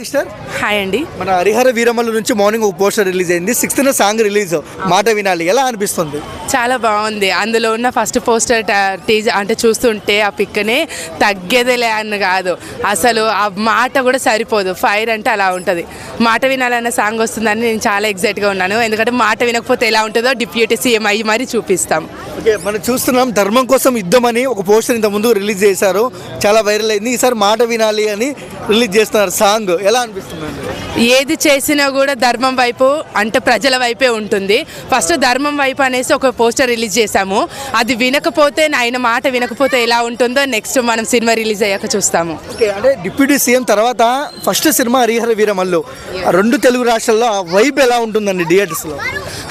Sister? Hi అండి. మన హరిహర వీరమల్లు నుంచి మార్నింగ్ ఒక పోస్టర్ రిలీజ్ అయింది. Sixth song release. మాట వినాలి. ఎలా అనిపిస్తుంది? చాలా బాగుంది. అందులో ఉన్న ఫస్ట్ పోస్టర్ టీజర్ అంటే చూస్తుంటే ఆ పిక్కనే తగ్గేదేలే అని కాదు. అసలు ఆ మాట కూడా సరిపోదు. ఫైర్ అంటే అలా ఉంటుంది. మాట వినాలన్న సాంగ్ వస్తుందని నేను చాలా ఎగ్జైట్గా ఉన్నాను. ఎందుకంటే మాట వినకపోతే ఎలా ఉంటుందో డిప్యూటీ సీఎం అయ్యి మరి చూపిస్తాం. ఓకే మనం చూస్తున్నాం ధర్మం కోసం యుద్ధం అని ఒక పోస్టర్ ఇంత ముందు రిలీజ్ చేశారు. చాలా వైరల్ అయింది. ఈసారి మాట వినాలి అని రిలీజ్ చేస్తున్నారు సాంగ్. ఎలా అనిపిస్తుంది ఏది చేసినా కూడా ధర్మం వైపు అంటే ప్రజల వైపే ఉంటుంది. ఫస్ట్ ధర్మం వైపు అనేసి ఒక పోస్టర్ రిలీజ్ చేశాము. అది వినకపోతే ఆయన మాట వినకపోతే ఎలా ఉంటుందో నెక్స్ట్ మనం సినిమా రిలీజ్ అయ్యాక చూస్తాము. ఓకే అంటే డిప్యూటీ సీఎం తర్వాత ఫస్ట్ సినిమా హరిహర వీరమల్లు. రెండు తెలుగు రాష్ట్రాల్లో ఆ వైబ్ ఎలా ఉంటుందండి థియేటర్స్లో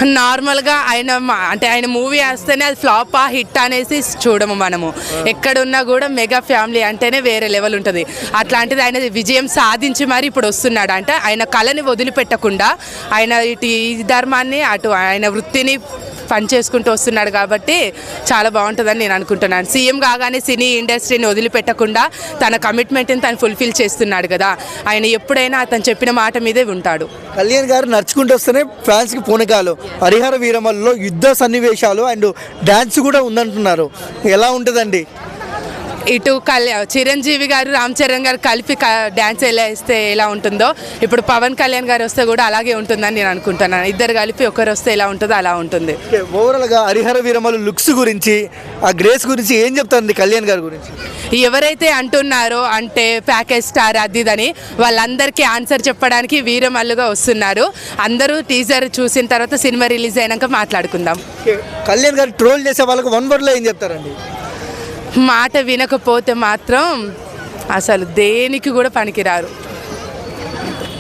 నార్మల్గా ఆయన మా- అంటే ఆయన మూవీ వేస్తేనే అది ఫ్లాప్ ఆ హిట్ అనేసి చూడము మనము. ఎక్కడున్నా కూడా మెగా ఫ్యామిలీ అంటేనే వేరే లెవెల్ ఉంటుంది. అట్లాంటిది ఆయన విజయం సాధించి మరి ఇప్పుడు వస్తున్నాడు. అంటే ఆయన కళని వదిలిపెట్టకుండా ఆయన ఇటు ఈ ధర్మాన్ని అటు ఆయన వృత్తిని పని చేసుకుంటూ వస్తున్నాడు కాబట్టి చాలా బాగుంటుందని నేను అనుకుంటున్నాను. సీఎం కాగానే సినీ ఇండస్ట్రీని వదిలిపెట్టకుండా తన కమిట్మెంట్ని తను ఫుల్ఫిల్ చేస్తున్నాడు కదా. ఆయన ఎప్పుడైనా అతను చెప్పిన మాట మీదే ఉంటాడు. కళ్యాణ్ గారు నడుచుకుంటూ వస్తేనే ఫ్యాన్స్కి పూనకాలు హరిహర వీరమల్లో యుద్ధ సన్నివేశాలు అండ్ డ్యాన్స్ కూడా ఉందంటున్నారు. ఎలా ఉంటుందండి? ఇటు కళ్యాణ్ చిరంజీవి గారు రామ్ చరణ్ గారు కలిపి డ్యాన్స్ ఎలా వేస్తే ఎలా ఉంటుందో ఇప్పుడు పవన్ కళ్యాణ్ గారు వస్తే కూడా అలాగే ఉంటుందని నేను అనుకుంటున్నాను. ఇద్దరు కలిపి ఒకరు వస్తే ఎలా ఉంటుందో అలా ఉంటుంది. ఓవరాల్గా హరిహర వీరమల్లు లుక్స్ గురించి ఆ గ్రేస్ గురించి ఏం చెప్తారండి కళ్యాణ్ గారి గురించి? ఎవరైతే అంటున్నారో అంటే ప్యాకేజ్ స్టార్ అది ఇదని వాళ్ళందరికీ ఆన్సర్ చెప్పడానికి వీరమల్లుగా వస్తున్నారు. అందరూ టీజర్ చూసిన తర్వాత సినిమా రిలీజ్ అయినాక మాట్లాడుకుందాం. కళ్యాణ్ గారు ట్రోల్ చేసే వాళ్ళకి వన్ వర్డ్లో ఏం చెప్తారండి? మాట వినకపోతే మాత్రం అసలు దేనికి కూడా పనికిరారు.